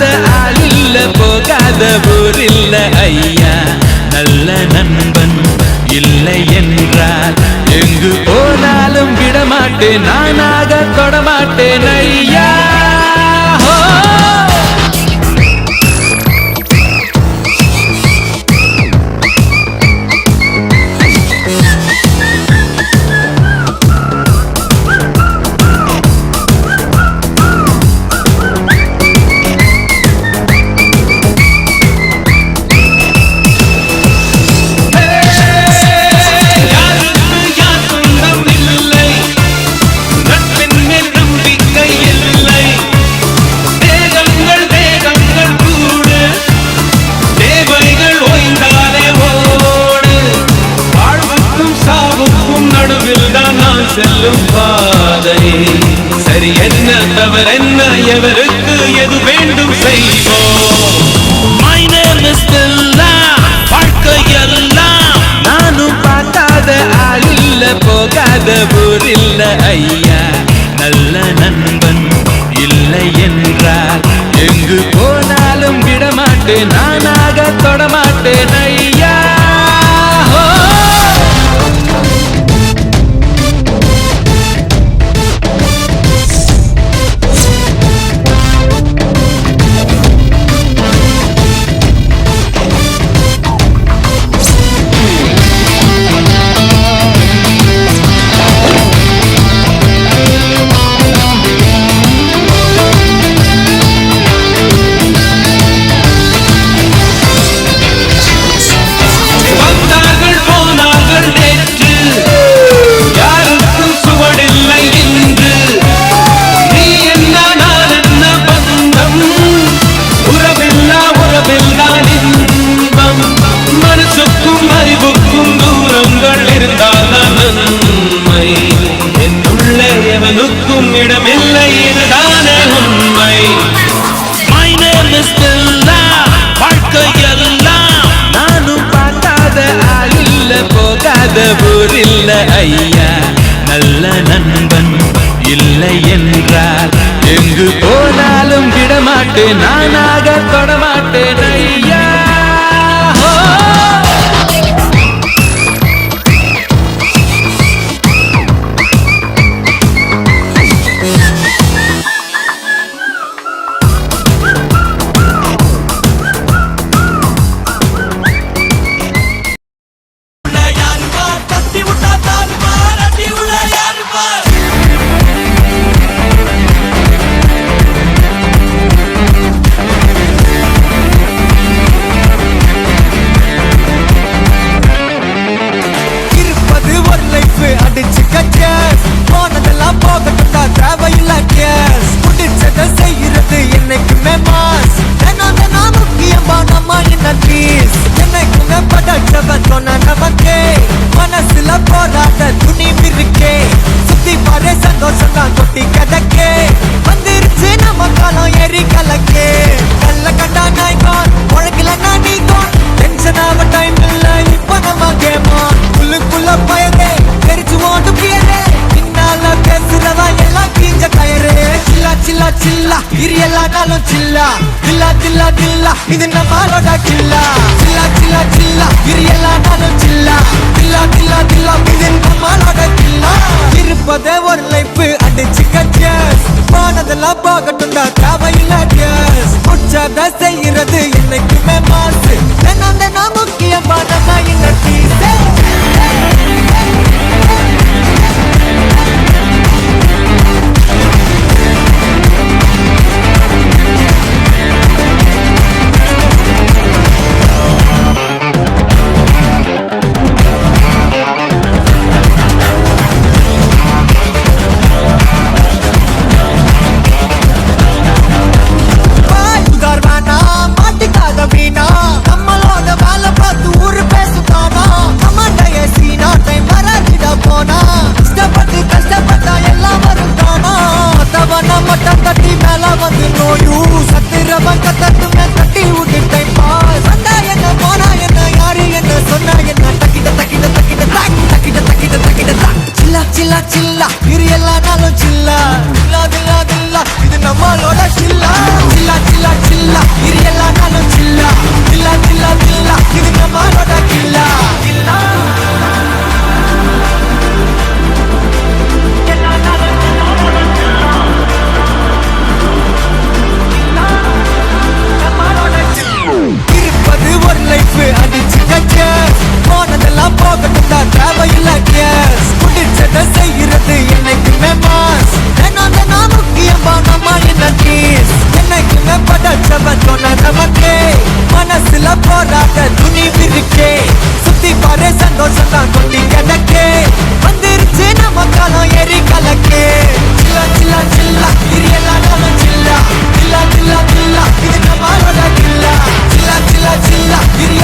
போகாத ஆளில்ல போகாத ஊரில்ல ஐயா. நல்ல நண்பன் இல்லை என்றால் எங்கு போனாலும் விடமாட்டேன் நானாக தொடமாட்டேன் செல்லும் பாதை சரி என்ன தவறு என்ன எவருக்கு எது வேண்டும் செய்வோம் My name is Stella. வாழ்க்கையெல்லாம் நானும் பார்க்காத ஆளில்ல போகாத ஊரில்ல ஐயா. நல்ல நண்பன் இல்லை என்றால் எங்கு போனாலும் விடமாட்டேன் நானாக தொடமாட்டேன் ஐயா. எவனுக்கும் இடமில்லை இதுதானே உண்மை. My name is Stella. வாழ்க்கையெல்லாம். நானும் பார்க்காத ஆளில்ல போகாத ஊரில்ல ஐயா. நல்ல நண்பன் இல்லை என்றால் எங்கு போனாலும் விடமாட்டேன் நானாக தொடமாட்டேன் ஐயா. சில்லா இரு எல்லா நாளும் சில்லா தில்லா தில்லா தில்லா இது நம்மளோட கில்லா சில்லா சில்லா சில்லா இரு எல்லா நாளும் சில்லா தில்லா தில்லா தில்லா இது சந்தோஷம் தான் கொட்டி கிடக்கே வந்துருச்சு நம்ம காலம் எரி கலக்கே. சில்லா சில்லா சில்லா இது எல்லாம் நாளும் சில்லா. சில்லா சில்லா சில்லா இது நம்மளோட கில்லா. சில்லா சில்லா சில்லா இது